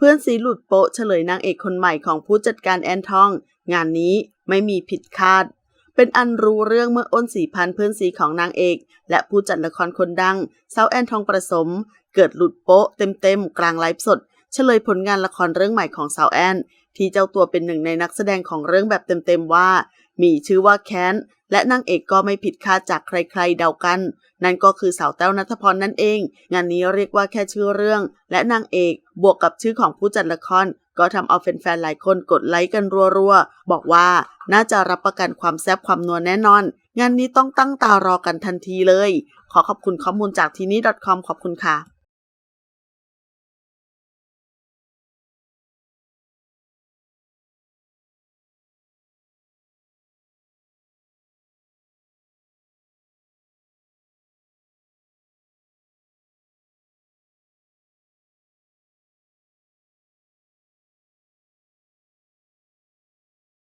เพื่อนสีหลุดโปะเฉลยนางเอกคนใหม่ของผู้จัดการแอนทอง งานนี้ไม่มีผิดคาด เป็นอันรู้เรื่องเมื่ออ้นสีพันเพื่อนสีของนางเอก และผู้จัดละครคนดังสาวแอนทองประสม เกิดหลุดโปะเต็มๆกลางไลฟ์สด เฉลยผลงานละครเรื่องใหม่ของสาวแอนที่เจ้าตัวเป็นหนึ่งในนักแสดงของเรื่องแบบเต็มๆว่า มีชื่อว่าแค้น และนางเอกก็ไม่ผิดคาดจากใครๆเดากัน นั่นก็คือสาวแต้วนัทพรนั่นเอง งานนี้เรียกว่าแค่ชื่อเรื่อง และนางเอกบวกกับชื่อของผู้จัดละคร ก็ทำเอาแฟนๆหลายคนกดไลค์กันรัวๆ บอกว่าน่าจะรับประกันความแซ่บความนัวแน่นอน งานนี้ต้องตั้งตารอกันทันทีเลย ขอขอบคุณข้อมูลจากทีนี้ .com ขอบคุณค่ะ